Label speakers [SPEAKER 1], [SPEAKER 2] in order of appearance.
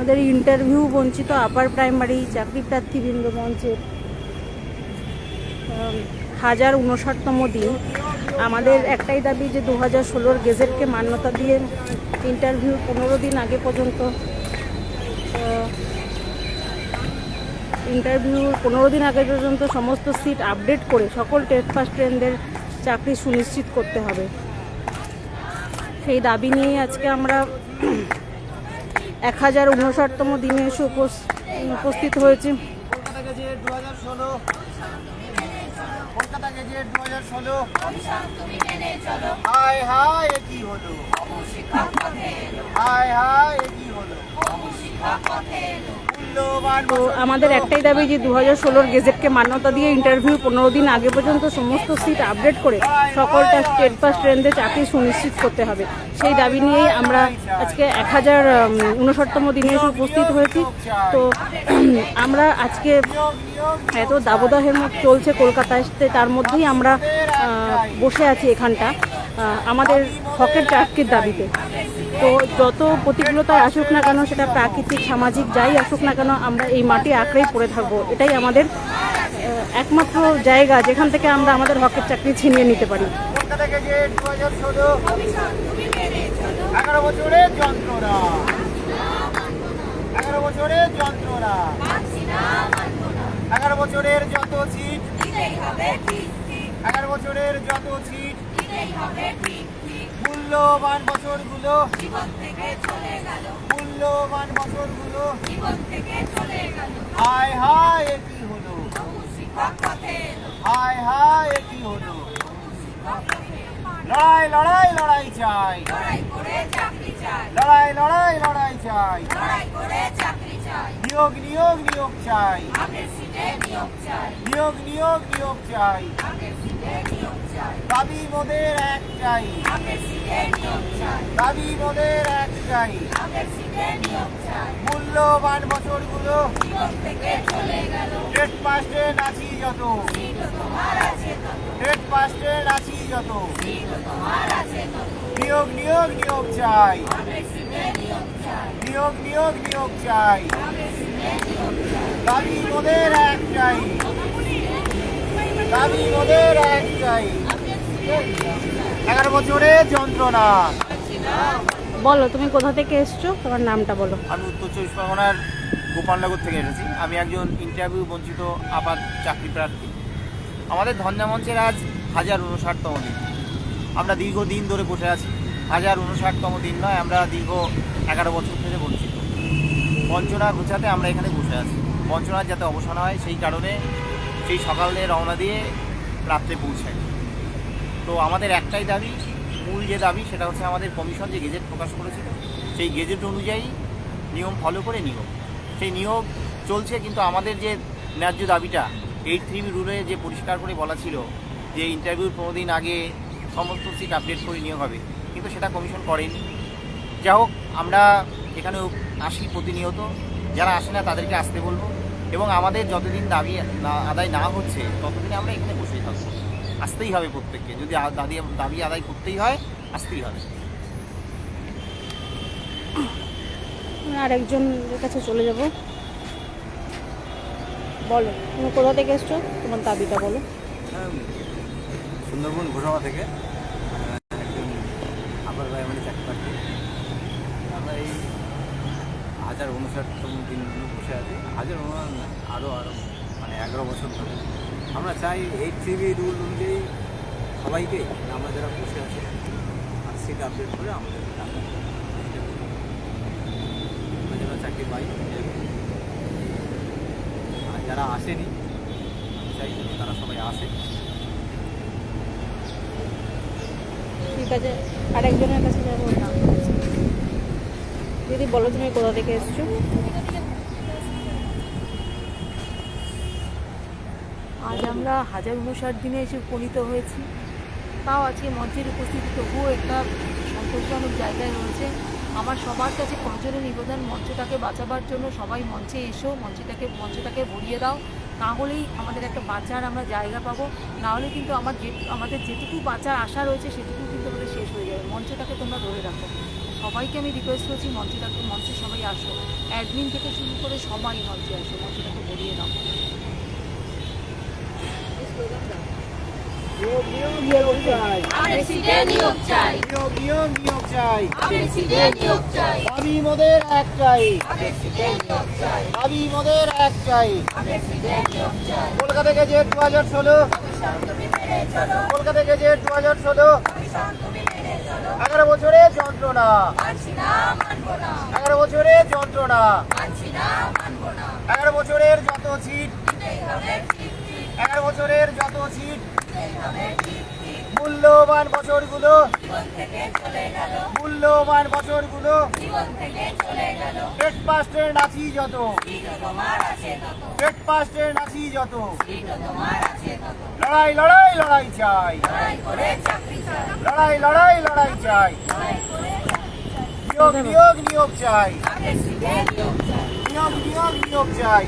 [SPEAKER 1] আমাদের ইন্টারভিউ বঞ্চিত upper primary চাকরি প্রার্থীবৃন্দ মঞ্চের হাজার উনষাটতম দিন। আমাদের একটাই দাবি যে দু হাজার ষোলোর গেজেটকে মান্যতা দিয়ে ইন্টারভিউ পনেরো দিন আগে পর্যন্ত ইন্টারভিউ পনেরো দিন আগে পর্যন্ত সমস্ত সিট আপডেট করে সকল টেট পাস ট্রেনদের চাকরি সুনিশ্চিত করতে হবে। সেই দাবি নিয়ে আজকে আমরা এক হাজার উনষাটতম দিনে এসে উপস্থিত হয়েছে।
[SPEAKER 2] হায় হায় কি হলো?
[SPEAKER 1] তো আমাদের একটাই দাবি যে দু হাজার ষোলোর গেজেটকে মান্যতা দিয়ে ইন্টারভিউ পনেরো দিন আগে পর্যন্ত সমস্ত সিট আপডেট করে সকলটা স্টেট পাস ট্রেনদের চাকরি সুনিশ্চিত করতে হবে। সেই দাবি নিয়েই আমরা আজকে এক হাজার উনষাটতম দিনে এসে উপস্থিত হয়েছি। তো আমরা আজকে এত দাবদাহের মধ্যে চলছে কলকাতায় তার মধ্যেই আমরা বসে আছি এখানটা আমাদের হকের চাকরির দাবিতে। তো যত প্রতিকূলতায় আসুক না কেন সেটা প্রাকৃতিক সামাজিক যাই আসুক না কেন আমরা এই মাটি আঁকড়েই পড়ে থাকব। এটাই আমাদের একমাত্র জায়গা যেখান থেকে আমরা আমাদের হকের চাকরি ছিনিয়ে নিতে পারি।
[SPEAKER 2] এগারো বছরের যন্ত্রণা। এগারো বছরের যন্ত্রণা মূল্যবান বছরগুলো। মূল্যবান বছরগুলো। হায় হায় এ কি হলো? হায় হায় এ কি হলো? লড়াই লড়াই লড়াই চাই। লড়াই লড়াই লড়াই চাই। নিয়োগ নিয়োগ নিয়োগ চাই। নিয়োগ নিয়োগ নিয়োগ চাই। দাবি মোদের একটাই দাবি মোদের একটাই মূল্যবান বছরগুলো ডেট পাস্টে নাচি যত। ডেট পাস্টে নাচি যত। নিয়োগ নিয়োগ নিয়োগ চাই। নিয়োগ নিয়োগ নিয়োগ চাই দাবি মোদের একটাই দাবি মোদের একটাই এগারো বছরে যন্ত্রণা।
[SPEAKER 1] বলো তুমি কোথা থেকে এসছো? তোমার নামটা বলো।
[SPEAKER 2] আমি উত্তর চব্বিশ পরগনার গোপালনগর থেকে এসেছি। আমি একজন ইন্টারভিউ বঞ্চিত আপাত চাকরি প্রার্থী। আমাদের ধন্যা মঞ্চের আজ হাজার উনষাটতম দিন। আমরা দীর্ঘদিন ধরে বসে আছি। হাজার উনষাটতম দিন নয় আমরা দীর্ঘ এগারো বছর ধরে বঞ্চিত। বঞ্চনা গোছাতে আমরা এখানে বসে আছি। বঞ্চনার যাতে অবসান হয়, সেই কারণে সেই সকালে রওনা দিয়ে রাত্রে পৌঁছায় তো আমাদের একটাই দাবি, মূল যে দাবি, সেটা হচ্ছে আমাদের কমিশন যে গেজেট প্রকাশ করেছিল, সেই গেজেট অনুযায়ী নিয়ম ফলো করে নিয়োগ। সেই নিয়োগ চলছে, কিন্তু আমাদের যে ন্যায্য দাবিটা, এইট থ্রি রুলে যে পরিষ্কার করে বলা ছিল যে ইন্টারভিউর পনেরো দিন আগে সমস্ত সিট আপডেট করে নিয়োগ হবে, কিন্তু সেটা কমিশন করেনি। যাই হোক আমরা এখানে আসি প্রতিনিয়ত। যারা আসে না তাদেরকে আসতে বলব। এবং আমাদের যতদিন দাবি না- আদায় না হচ্ছে ততদিন আমরা এখানে বসেই থাকব। আসতেই হবে প্রত্যেককে। যদি দাবি দাবি আদায় করতেই হয় আসতেই হবে।
[SPEAKER 1] আর একজনের কাছে চলে যাব। বলো তুমি কোথা থেকে এসছো? তোমার দাবিটা বলো।
[SPEAKER 3] হ্যাঁ, সুন্দরবন ঘোষণা থেকে আহ, একজন আবার প্রাইমারি চাকরি প্রার্থী আমরা এই হাজার উনষাটতম দিন বসে আছে। হাজার উনষাট না আরও আরও মানে এগারো বছর ধরে। আমরা চাই এইট থ্রি রুল অনুযায়ী সবাইকে আমরা যারা বসে আছি, আর সিট আপডেট করে আমাদের আমরা যারা চাকরি পাই, আর যারা আসেনি চাই তারা সবাই আসে।
[SPEAKER 1] ঠিক আছে, আরেকজনের কাছে যাব না। দিদি, বলো তুমি কোথা থেকে এসছো?
[SPEAKER 4] আজ আমরা হাজার উনষাট দিনে এসে উপনীত হয়েছি। তাও আজকে মঞ্চের উপস্থিতি তবুও একটা সন্তোষজনক জায়গায় রয়েছে। আমার সবার কাছে প্রয়োজনীয় নিবেদন, মঞ্চটাকে বাঁচাবার জন্য সবাই মঞ্চে এসো, মঞ্চটাকে মঞ্চটাকে ভরিয়ে দাও। না হলেই আমাদের একটা বাঁচার আমরা জায়গা পাবো। না হলে কিন্তু আমার আমাদের যেটুকু বাঁচার আশা রয়েছে, সেটুকু কিন্তু আমাদের শেষ হয়ে যাবে। মঞ্চটাকে তোমরা ধরে রাখো। সবাইকে আমি রিকোয়েস্ট করছি মঞ্চটাকে মঞ্চে সবাই আসো। অ্যাডমিন থেকে শুরু করে সবাই মঞ্চে আসো মঞ্চটাকে বলিয়ে দাও।
[SPEAKER 2] নিয়োগ নিয়োগ নিয়োগ চাই। নিয়োগ নিয়োগ নিয়োগ চাই। দাবি মোদের একটাই দাবি মোদের একটাই কলকাতা গেজেট দু হাজার ষোলো। কলকাতা গেজেট দু হাজার ষোলো। এগারো বছরের যন্ত্রণা। এগারো বছরের যন্ত্রণা। এগারো বছরের যত সিট এগারো বছরের যত সিট মূল্যবান বছরগুলো। মূল্যবান বছরগুলো। পাস্টের নাচি যত। পাস্টের নাচি যত। লড়াই লড়াই লড়াই চাই। লড়াই লড়াই লড়াই চাই। নিয়োগ নিয়োগ নিয়োগ চাই। নিয়োগ নিয়োগ নিয়োগ চাই।